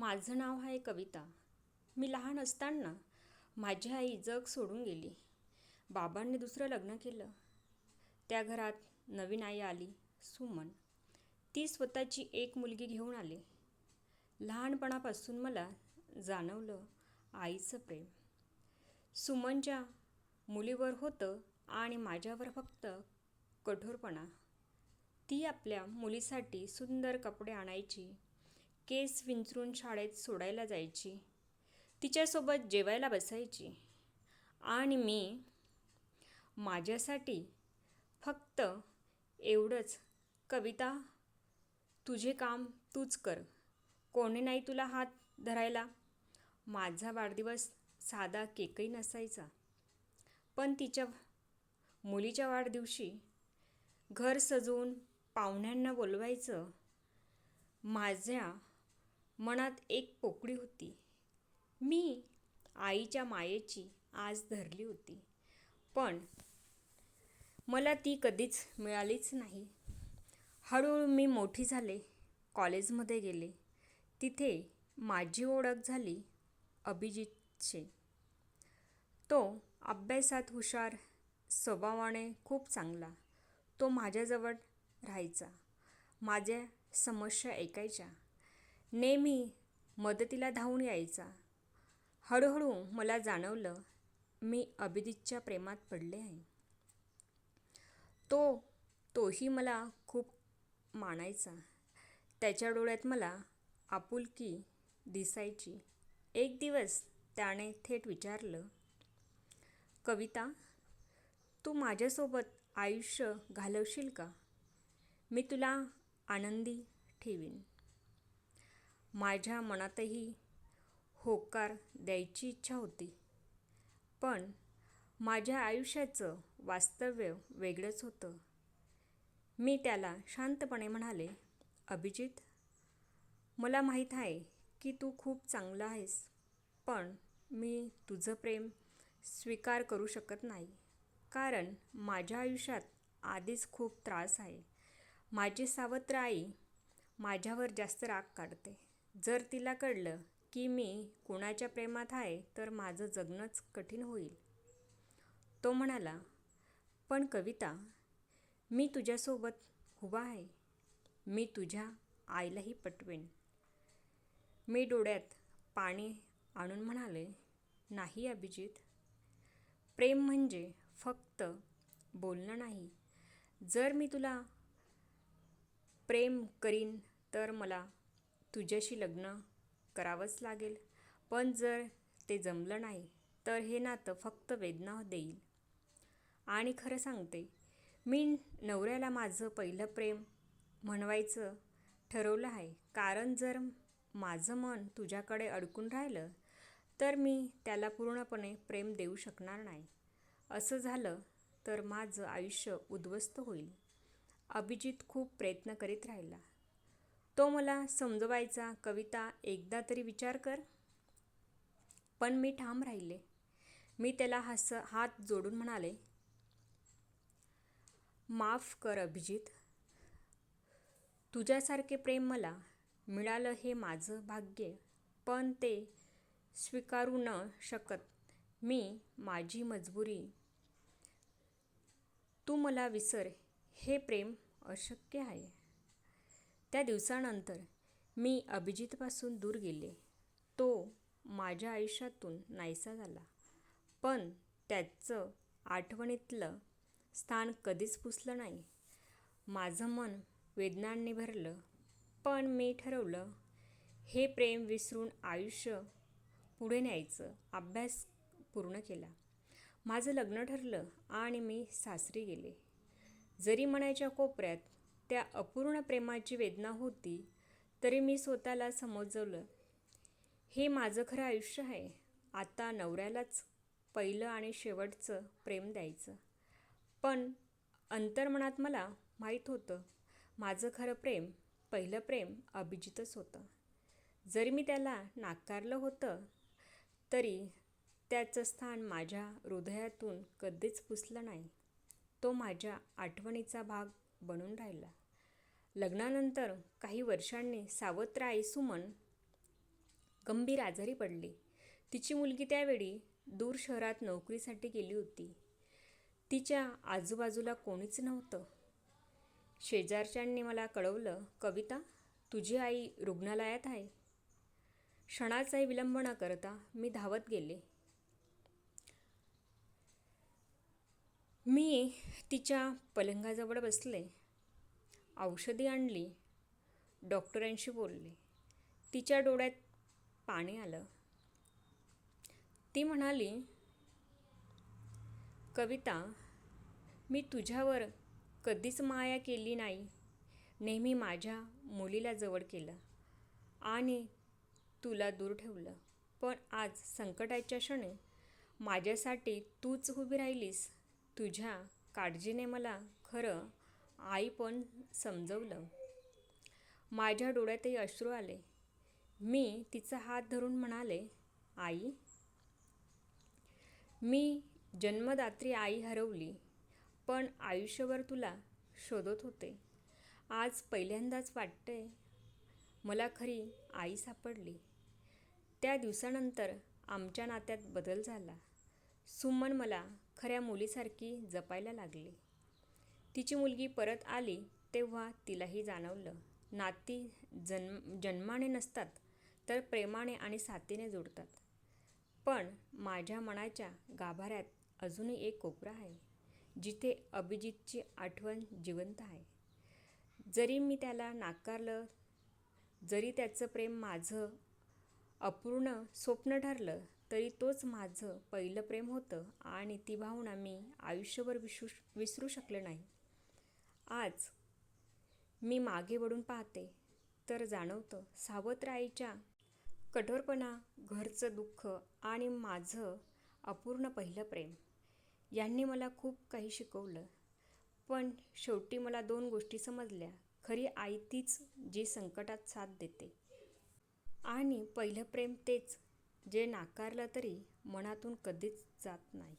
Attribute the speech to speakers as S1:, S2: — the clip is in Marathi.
S1: माझं नाव आहे कविता. मी लहान असताना माझी आई जग सोडून गेली. बाबांनी दुसरं लग्न केलं. त्या घरात नवीन आई आली सुमन. ती स्वतःची एक मुलगी घेऊन आली. लहानपणापासून मला जाणवलं आईचं प्रेम. सुमनच्या मुलीवर होतं आणि माझ्यावर फक्त कठोरपणा. ती आपल्या मुलीसाठी सुंदर कपडे आणायची केस विंचरून शाळेत सोडायला जायची. तिच्यासोबत जेवायला बसायची. आणि मी माझ्यासाठी फक्त एवढंच. कविता तुझे काम तूच कर. कोणी नाही तुला हात धरायला. माझा वाढदिवस साधा केकही नसायचा. पण तिच्या मुलीच्या वाढदिवशी घर सजवून पाहुण्यांना बोलवायचं. माझ्या मनात एक पोकळी होती. मी आईच्या मायेची आज धरली होती. पण मला ती कधीच मिळालीच नाही. हळूहळू मी मोठी झाले. कॉलेजमध्ये गेले. तिथे माझी ओळख झाली अभिजितचे. तो अभ्यासात हुशार स्वभावाने खूप चांगला. तो माझ्याजवळ राहायचा. माझ्या समस्या ऐकायच्या. नेहमी मदतीला धावून यायचा. हळूहळू मला जाणवलं मी अभिजितच्या प्रेमात पडले आहे. तो तोही मला खूप मानायचा. त्याच्या डोळ्यात मला आपुलकी दिसायची. एक दिवस त्याने थेट विचारलं कविता तू माझ्यासोबत आयुष्य घालवशील का? मी तुला आनंदी ठेवीन. माझ्या मनातही होकार द्यायची इच्छा होती. पण माझ्या आयुष्याचं वास्तव्य वेगळंच होतं. मी त्याला शांतपणे म्हणाले अभिजित मला माहीत आहे की तू खूप चांगला आहेस पण मी तुझं प्रेम स्वीकार करू शकत नाही. कारण माझ्या आयुष्यात आधीच खूप त्रास आहे. माझी सावत्र आई माझ्यावर जास्त राग काढते. जर तिला कळलं की मी कुणाच्या प्रेमात आहे तर माझं जगणंच कठीण होईल. तो म्हणाला पण कविता मी तुझ्यासोबत उभा आहे. मी तुझ्या आईलाही पटवेन. मी डोळ्यात पाणी आणून म्हणाले नाही अभिजित. प्रेम म्हणजे फक्त बोलणं नाही. जर मी तुला प्रेम करीन तर मला तुझ्याशी लग्न करावंच लागेल. पण जर ते जमलं नाही तर हे नातं फक्त वेदना देईल. आणि खरं सांगते मी नवऱ्याला माझं पहिलं प्रेम म्हणवायचं ठरवलं आहे. कारण जर माझं मन तुझ्याकडे अडकून राहिलं तर मी त्याला पूर्णपणे प्रेम देऊ शकणार नाही. असं झालं तर माझं आयुष्य उद्ध्वस्त होईल. अभिजित खूप प्रयत्न करीत राहिला. तो मला समजवायचा कविता एकदा तरी विचार कर. पण मी ठाम राहिले. मी त्याला हस हात जोडून म्हणाले माफ कर अभिजित. तुझ्यासारखे प्रेम मला मिळालं हे माझं भाग्य पण ते स्वीकारू न शकत मी माझी मजबुरी. तू मला विसर हे प्रेम अशक्य आहे. त्या दिवसानंतर मी अभिजितपासून दूर गेले. तो माझ्या आयुष्यातून नाहीसा झाला. पण त्याचं आठवणीतलं स्थान कधीच पुसलं नाही. माझं मन वेदनांनी भरलं. पण मी ठरवलं हे प्रेम विसरून आयुष्य पुढे न्यायचं. अभ्यास पूर्ण केला. माझं लग्न ठरलं आणि मी सासरी गेले. जरी मनाच्या कोपऱ्यात त्या अपूर्ण प्रेमाची वेदना होती तरी मी स्वतःला समजवलं. हे माझं खरं आयुष्य आहे. आता नवऱ्यालाच पहिलं आणि शेवटचं प्रेम द्यायचं. पण अंतर्मनात मला माहीत होतं माझं खरं प्रेम पहिलं प्रेम अभिजितच होतं. जरी मी त्याला नाकारलं होतं तरी त्याचं स्थान माझ्या हृदयातून कधीच पुसलं नाही. तो माझ्या आठवणीचा भाग बनून राहिला. लग्नानंतर काही वर्षांनी सावत्र आई सुमन गंभीर आजारी पडली. तिची मुलगी त्यावेळी दूर शहरात नोकरीसाठी गेली होती. तिच्या आजूबाजूला कोणीच नव्हतं. शेजारच्यांनी मला कळवलं कविता तुझी आई रुग्णालयात आहे. क्षणाचाही विलंब न करता मी धावत गेले. मी तिच्या पलंगाजवळ बसले. औषधी आणली डॉक्टरांशी बोलले. तिच्या डोळ्यात पाणी आलं. ती म्हणाली कविता मी तुझ्यावर कधीच माया केली नाही. नेहमी माझ्या मुलीला जवळ केलं आणि तुला दूर ठेवलं. पण आज संकटाच्या क्षणी माझ्यासाठी तूच उभी राहिलीस. तुझ्या काळजीने मला खरं आई पण समजवलं. माझ्या डोळ्यातही अश्रू आले. मी तिचा हात धरून म्हणाले आई मी जन्मदात्री आई हरवली पण आयुष्यभर तुला शोधत होते. आज पहिल्यांदाच वाटतंय मला खरी आई सापडली. त्या दिवसानंतर आमच्या नात्यात बदल झाला. सुमन मला खऱ्या मुलीसारखी जपायला लागली. तिची मुलगी परत आली तेव्हा तिलाही जाणवलं. नाती जन्म जन्माने नसतात तर प्रेमाने आणि साथीने जोडतात. पण माझ्या मनाच्या गाभाऱ्यात अजूनही एक कोपरा आहे जिथे अभिजितची आठवण जिवंत आहे. जरी मी त्याला नाकारलं जरी त्याचं प्रेम माझं अपूर्ण स्वप्न ठरलं तरी तोच माझं पहिलं प्रेम होतं आणि ती भावना मी आयुष्यभर विसरू विसरू शकले नाही. आज मी मागे वळून पाहते तर जाणवतं सावत्र आईच्या कठोरपणा घरचं दुःख आणि माझं अपूर्ण पहिलं प्रेम. यांनी मला खूप काही शिकवलं पण शेवटी मला दोन गोष्टी समजल्या. खरी आई तीच जी संकटात साथ देते. आणि पहिलं प्रेम तेच जे नाकारलं तरी मनातून कधीच जात नाही.